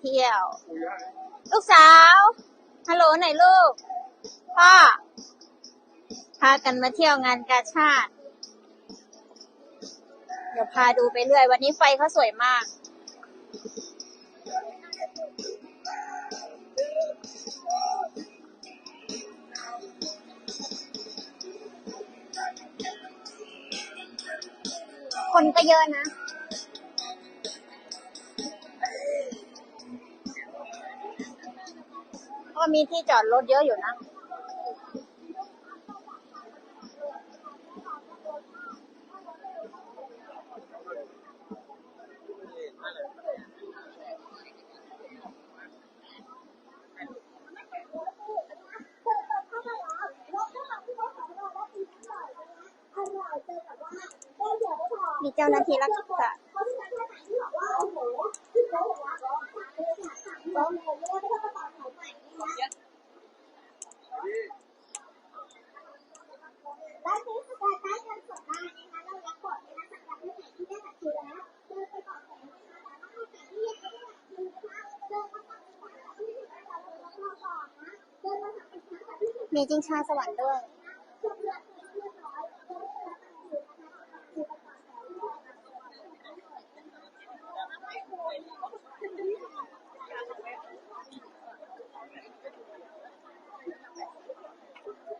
เที่ยว ลูกสาว ฮัลโหลไหนลูก พ่อ พากันมาเที่ยวงานกาชาติ เดี๋ยวพาดูไปเรื่อย วันนี้ไฟเขาสวยมาก คนก็เยอะนะ ก็มีที่จอดรถเยอะอยู่นะมีเจ้าหน้าที่รัก มีจิงชาสวรรค์ด้วย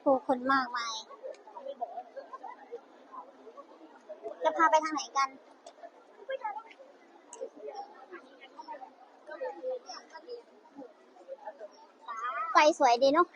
ผู้คนมากมาย จะพาไปทางไหนกัน ไฟสวยดีเนาะ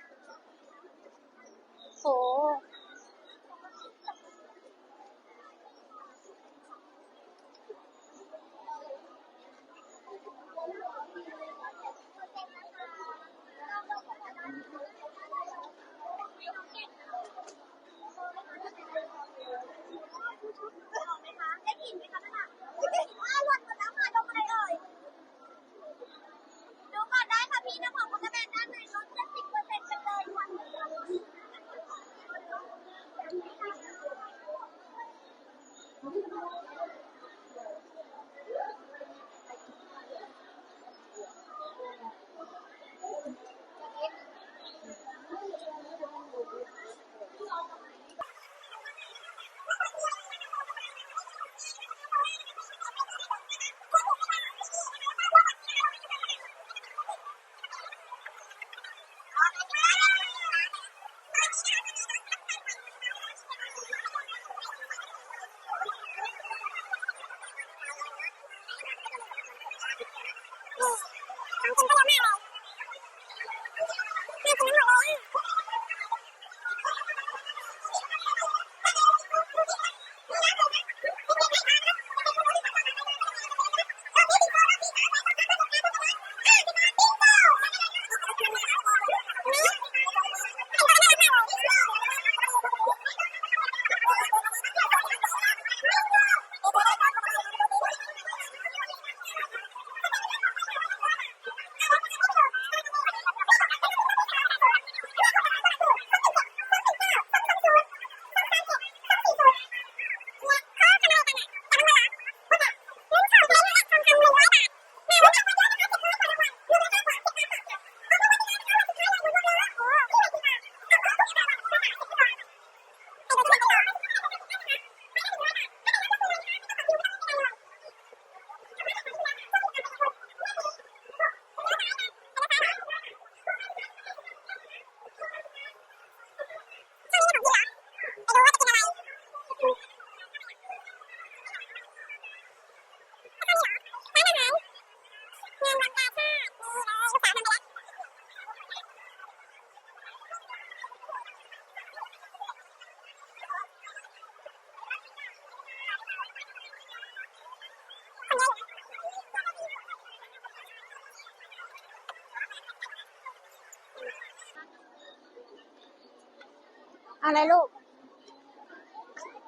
อะไรลูก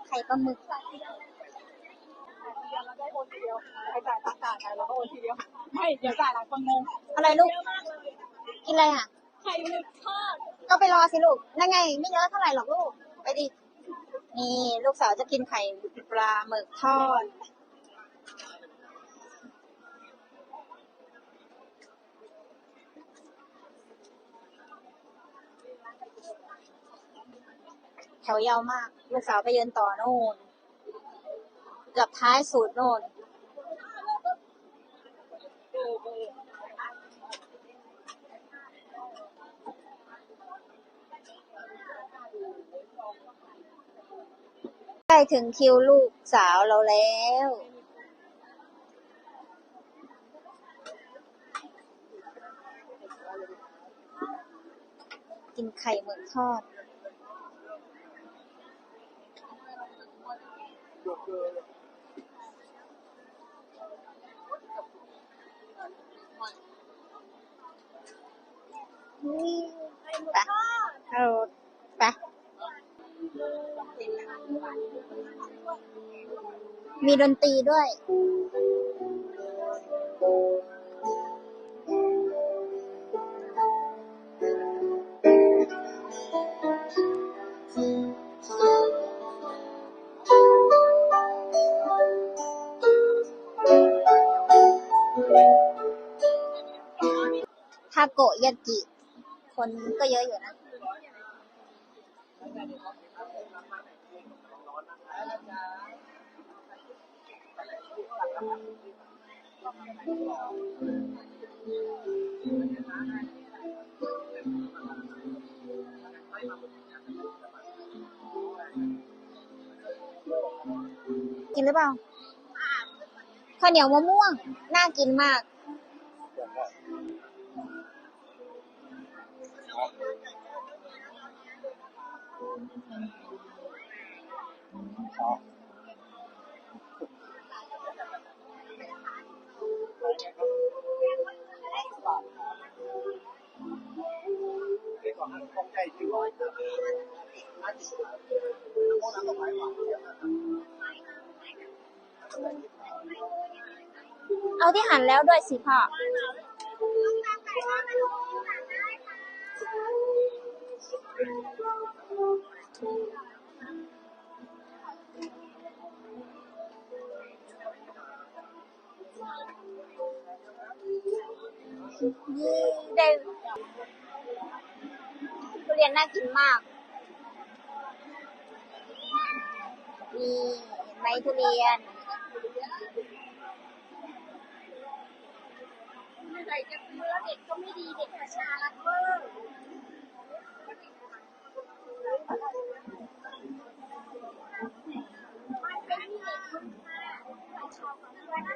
ไข่ปลาหมึก โนเดียวใครจ่ายตังค์จ่ายไปแล้วก็โอนทีเดียว ไม่เดี๋ยวจ่ายหลังคนงงอะไรลูก กินอะไรอะ ไข่หมึกทอดก็ไปรอสิลูก นั่นไง ไม่เยอะเท่าไหร่หรอกลูก ไปดิ นี่ลูกสาวจะกินไข่ปลาหมึกทอด แถวยาวมาก ลูกสาวไปเยินต่อนู่น กือบท้ายสุดโน่นใกล้ถึงคิวลูกสาวเราแล้วกินไข่หมึกทอด ไปเอาไปมีดนตรีด้วย ทาโกยากิ คนก็เยอะอยู่นะกินหรือเปล่าข้าวเหนียวมะม่วง น่ากินมาก เอาที่หั่นแล้วด้วยสิพ่อ ยี่ได้ทุเรียนน่ากินมาก นี่เห็นไหมทุเรียนใส่จะซื้อเด็กก็ไม่ดีเด็กประชารัฐเวอ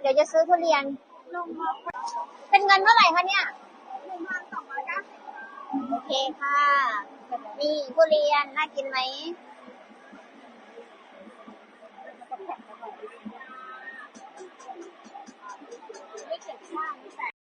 เดี๋ยวจะซื้อทุเรียน เป็นเงินเท่าไหร่คะเนี่ยหนึ่งพันสองร้อยจ้ะโอเคค่ะ นี่ทุเรียนน่ากินไหมไม่เก็บข้าวแต่